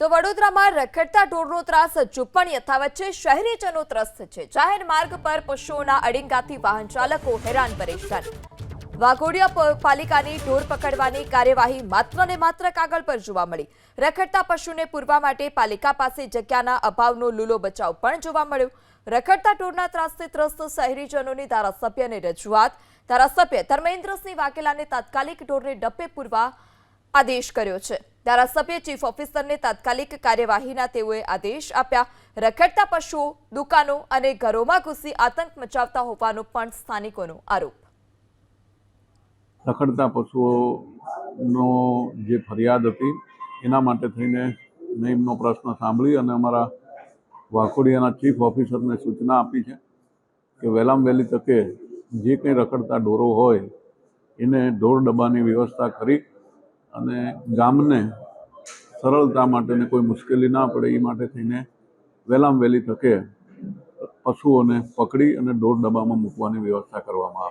તો વડોદરામાં રખડતા ઢોરનો ત્રાસ હજુ પણ યથાવત છે, શહેરીજનો ત્રસ્ત છે. જાહેર માર્ગ પર પશુઓના અડિંગાથી વાહન ચાલકો હેરાન પરેશાન. વાઘોડિયા પાલિકાની ઢોર પકડવાની કાર્યવાહી માત્ર ને માત્ર કાગળ પર જોવા મળી. રખડતા પશુને પૂરવા માટે પાલિકા પાસે જગ્યાના અભાવનો લૂલો બચાવ પણ જોવા મળ્યો. રખડતા ઢોરના ત્રાસથી ત્રસ્ત શહેરીજનોની ધારાસભ્યને રજૂઆત. ધારાસભ્ય ધર્મેન્દ્રસિંહ વાઘેલાને તાત્કાલિક ઢોરને ડપ્પે પૂરવા આદેશ કર્યો છે. ધારાસભ્ય ચીફ ઓફિસરને તાત્કાલિક કાર્યવાહીના તેઓએ આદેશ આપ્યા. રખડતા પશુઓ, દુકાનો અને ઘરોમાં ઘૂસી આતંક મચાવતા હોવાનો પણ સ્થાનિકોનો આરોપ. રખડતા પશુઓનો જે ફરિયાદ હતી, એના માટે થઈને મેં એમનો પ્રશ્ન સાંભળી અને અમારા વાકોડિયાના ચીફ ઓફિસરને સૂચના આપી છે કે વહેલામ વહેલી તકે જે કંઈ રખડતા ઢોરો હોય, એને ઢોર ડબ્બાની વ્યવસ્થા કરી અને ગામને સરળતા માટે ને કોઈ મુશ્કેલી ના પડે એ માટે થઈને વહેલામાં વહેલી તકે પશુઓને પકડી અને ઢોર ડબ્બામાં મૂકવાની વ્યવસ્થા કરવામાં આવે.